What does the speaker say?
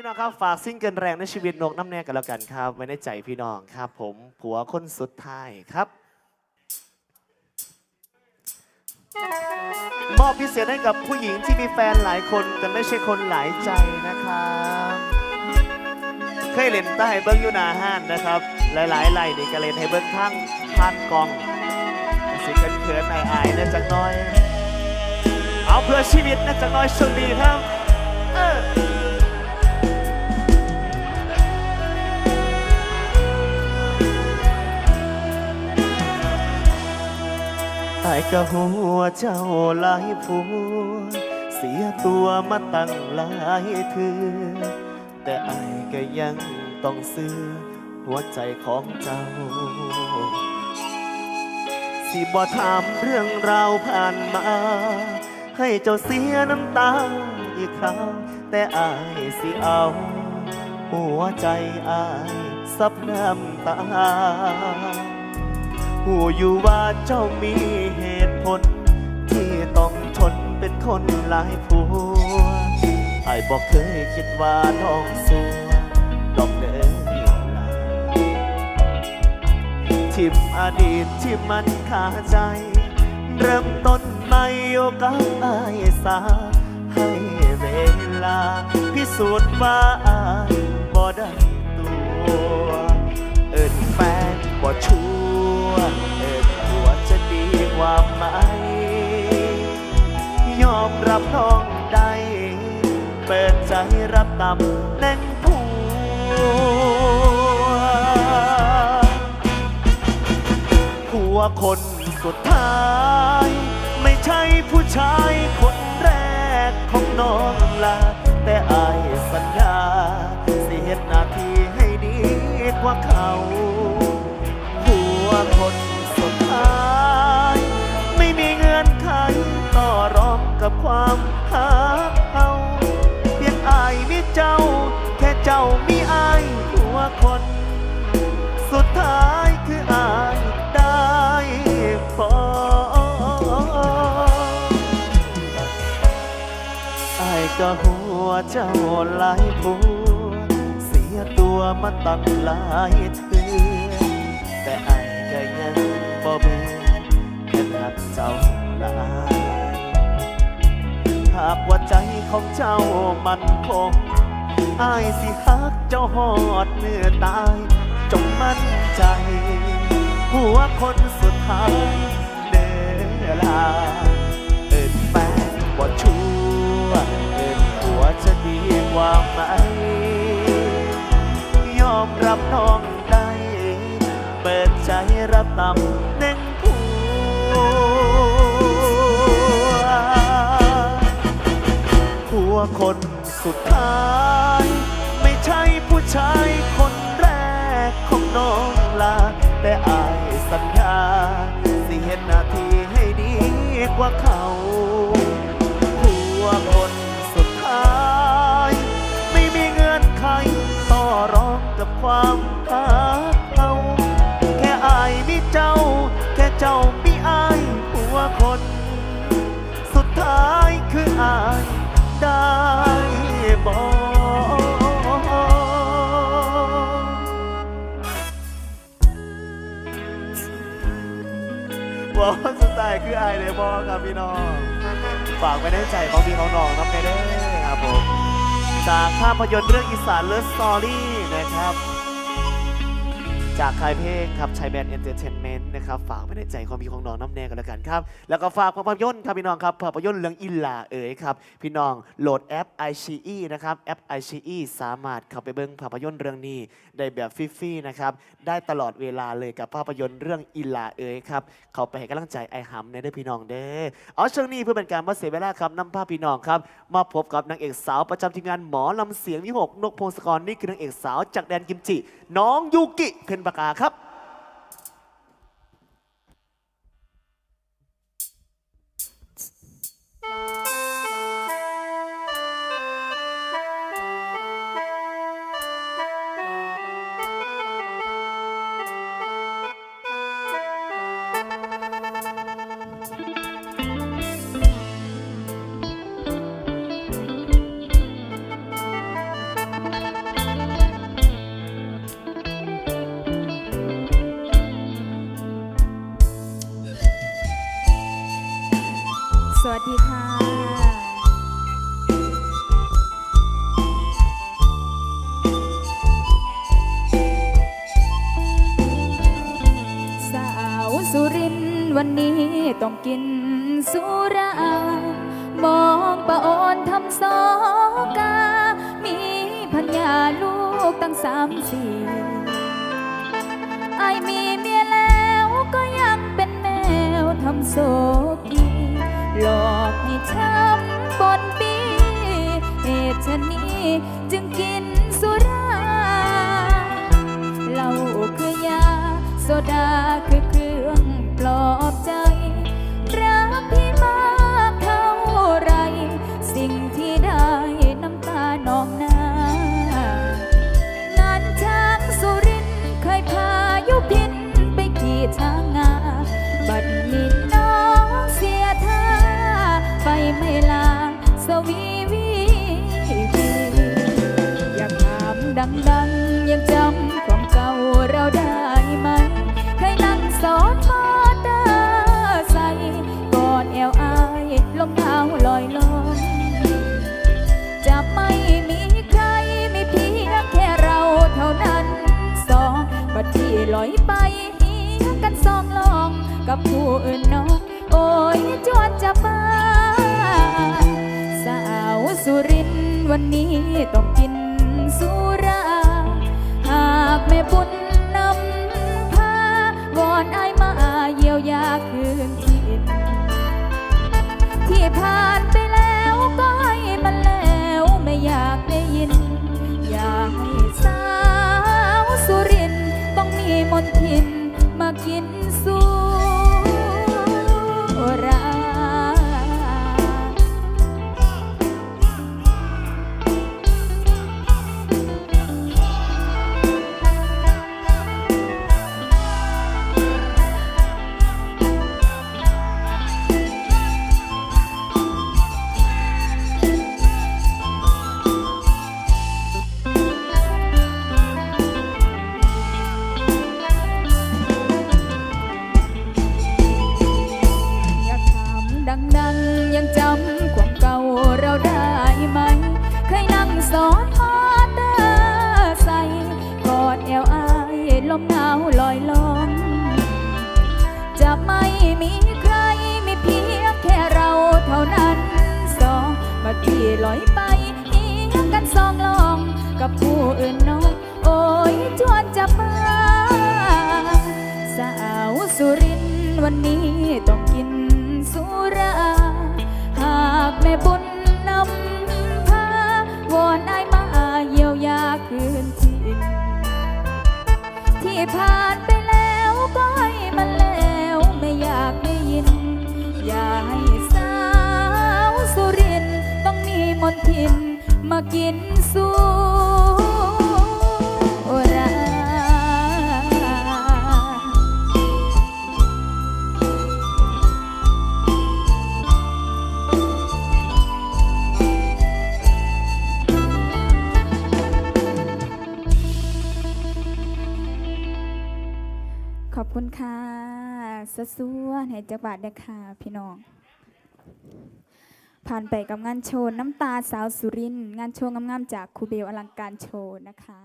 พี่น้องครับฝากซิ่งเกินแรงในชีวิตนกน้ำแน่กันแล้วกันครับไว้ในใจพี่น้องครับ ผมผัวคนสุดท้ายครับ มอบพิเศษให้กับผู้หญิงที่มีแฟนหลายคน แต่ไม่ใช่คนหลายใจนะครับเคยเล่นใต้เบิ้งยูนาห้านนะครับ หลายๆไหลนี่ก็เล่นให้เบิ้งทั้งพานกองสิเขินเขินๆอายๆนะจักน้อย เอาเพื่อชีวิตนะจักน้อยช่วงนี้ครับ เออ ไอ้กะหัวเจ้าหลายผัวเสียตัวมาตั้งหลายเถือแต่ไอ้ก็ยังต้องซื้อหัวใจของเจ้า สิบ่ถามเรื่องราวผ่านมา ให้เจ้าเสียน้ำตาอีกครั้ง แต่อายสิเอา หัวใจอายซับน้ำตาหูอยู่ว่าเจ้ามี เหตุผลที่ต้องทนเป็นคนหลายผัวไอ้บอกเคยคิดว่าน้องสัวดอกเดินลาทิมอดีตที่มันขาใจ เริ่มต้นใหม่โยกับไอ้สา ให้เวลา พิสูจน์ว่าอายบ่ได้ตัว ดีกว่าไหมยอมรับน้องได้ เปิดใจรับตำแหน่งผัวผัวคนสุดท้าย ไม่ใช่ผู้ชายคนแรกของน้องลาแต่อายสัญญาเฮ็ดหน้าที่ให้ดีกว่าเขา ความหาเขาเพียงอายมีเจ้า แค่เจ้ามีอายผัวคน สุดท้ายคืออายได้พออายก็หัวเจ้าหลายผัวเสียตัวมาตั้งหลายเทือแต่อายก็ยังบ่เบื่อแค่รักเจ้าหลายากว่าใจของเจ้ามันคงอายสิฮักเจ้าหอดเมื่อตาย จงมั่นใจ หัวคนสุดท้ายเดินลาเอินแฟนบ่ชัวเอินหัวจะดีกว่าไหม ยอมรับน้องได้ เปิดใจรับตำ วคนสุดท้าย ไม่ใช่ผู้ชายคนแรกของน้องลา แต่อายสัญญาสิเห็นหน้าที่ให้ดีกว่าเขาายคืออายเลยบอครับพี่น้อง ฝากไว้ในใจของพี่ของน้องน้ำเด้อครับผม จากภาพยนตร์เรื่องอีสานเลิฟสตอรี่นะครับ จากค่ายเพลงครับชายแบนเอนเตอร์เทนเมนต์นะครับฝากไว้ในใจความมีของน้องน้ำแน่กันแล้วกันครับ แล้วก็ฝากภาพยนตร์ครับพี่น้องครับภาพยนตร์เรื่องอิลลาเอ๋ยครับ พี่น้องโหลดแอป i อ e นะครับแอป i อ e สามารถเข้าไปเบิ่งภาพยนตร์เรื่องนี้ได้แบบฟรีๆนะครับได้ตลอดเวลาเลยกับภาพยนตร์เรื่องอิลลาเอ๋ยครับเขาไปให้กำลังใจไอหำในเด้อพี่น้องเด้อเอาช่วงนี้เพื่อเป็นการมาเสียเวลาครับนำภาพพี่น้องครับมาพบกับนางเอกสาวประจำทีมงานหมอลำเสียงวิหกนกพงศกรนี่คือนางเอกสาวจากแดนกิมจิ น้องยูกิเพ็ญปากาครับ ดีค่ะ สาวสุรินวันนี้ต้องกินสุรามองปะโอนทำสอกา มีพัญญาลูกตั้งสามสี่ไอมีเมียแล้วก็ยังเป็นแมวทำโศกี หลอกให้ช้ำบนปีเหตุชะนี้จึงกินสุราเหล้าคือยา โซดาคือเครื่องปลอม วีอยากถามดังๆ ยังจำความเก่าเราได้ไหมเคยนั่งสอนมอเตอร์ไซค์กอดแอวอายลมหนาวลอยลอยจะไม่มีใครไม่เพียงแค่เราเท่านั้นสองบัดที่ลอยไปเหียกันสองลองกับผู้อื่นน้องโอ้ยจวนจะบ้า สุรินวันนี้ต้องกินสุรา หากแม่บุญนำพาวอนไอมาเยียวยาคืนทินที่ผ่านไปแล้วก็ให้มันแล้วไม่อยากได้ยิน อยากให้สาวสุรินต้องมีมนทินมากินสุรา ยังจำความเก่าเราได้ไหม เคยนั่งสอนมอเตอร์ไซค์กอดแอวอายลมหนาวลอยลองจะไม่มีใครมีเพียงแค่เราเท่านั้นสองบัดที่ลอยไปเียงกันสองลองกับผู้อื่นน้องโอ้ยจวนจะบ้าสาวสุริน มากินสุราขอบคุณค่ะสะสวนให้จักบาทเด้อค่ะ พี่น้อง ผ่านไปกับงานโชว์น้ำตาสาวสุรินงานโชว์งามๆจากครูเบลอลังการโชว์นะคะ